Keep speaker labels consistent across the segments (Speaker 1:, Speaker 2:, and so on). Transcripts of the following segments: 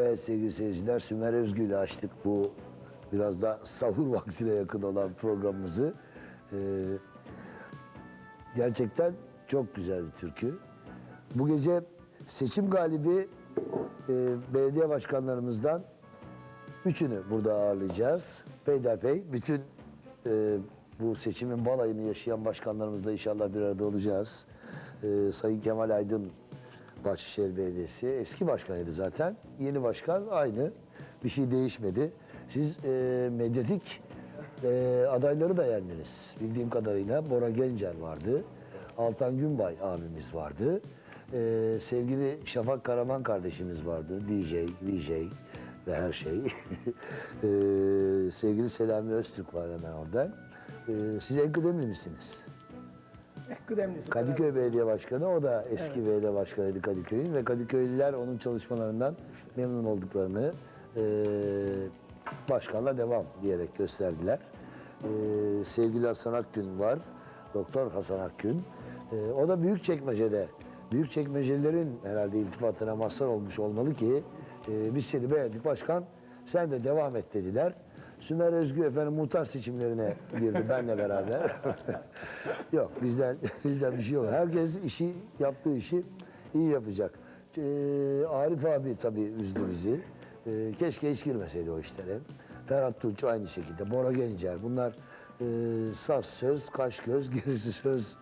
Speaker 1: Evet sevgili seyirciler Sümer Özgü ile açtık bu biraz da sahur vaktine yakın olan programımızı. Ee, gerçekten çok güzel bir türkü. Bu gece seçim galibi e, belediye başkanlarımızdan üçünü burada ağırlayacağız. Peyderpey bütün e, bu seçimin balayını yaşayan başkanlarımızla inşallah bir arada olacağız. E, Sayın Kemal Aydın Bahçeşehir Belediyesi eski başkanıydı zaten. Yeni başkan aynı. Bir şey değişmedi. Siz e, medyatik e, adayları da yendiniz. Bildiğim kadarıyla Bora Gencer vardı. Altan Günbay abimiz vardı. E, sevgili Şafak Karaman kardeşimiz vardı. DJ, VJ ve her şey. e, sevgili Selami Öztürk var hemen orada. E, siz en kıdemli misiniz?
Speaker 2: Kıdemlisi.
Speaker 1: Kadıköy Belediye Başkanı, o da eski belediye başkanıydı Kadıköy'ün ve Kadıköylüler onun çalışmalarından memnun olduklarını eee başkanla devam diyerek gösterdiler. Eee sevgili Hasan Akgün var, Doktor Hasan Akgün. Eee o da Büyükçekmece'de, Büyükçekmecelilerin herhalde iltifatına mazhar olmuş olmalı ki eee biz seni beğendik başkan, sen de devam et dediler. Sümer Özgü efendim muhtar seçimlerine girdi benle beraber. yok bizden bizden bir şey yok. Herkes işi yaptığı işi iyi yapacak. Ee, Arif abi tabii üzdü bizi. Ee, keşke hiç girmeseydi o işlere. Ferhat Tunç aynı şekilde. Bora Gencer. Bunlar e, saz söz, kaş göz, gerisi söz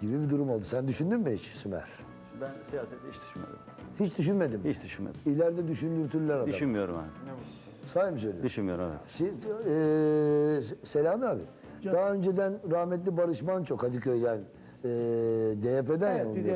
Speaker 1: gibi bir durum oldu. Sen düşündün mü hiç Sümer?
Speaker 3: Ben siyasette hiç düşünmedim.
Speaker 1: Hiç düşünmedim.
Speaker 3: Hiç düşünmedim.
Speaker 1: İleride düşündürtürler adamı.
Speaker 3: Düşünmüyorum abi.
Speaker 1: Sahi mi söylüyorsun?
Speaker 3: Düşünmüyorum evet.
Speaker 1: Si- eee, Selami abi. Daha önceden rahmetli Barış Manço Kadıköy'den eee DYP'den
Speaker 2: Evet,
Speaker 1: yanılmıyorsam.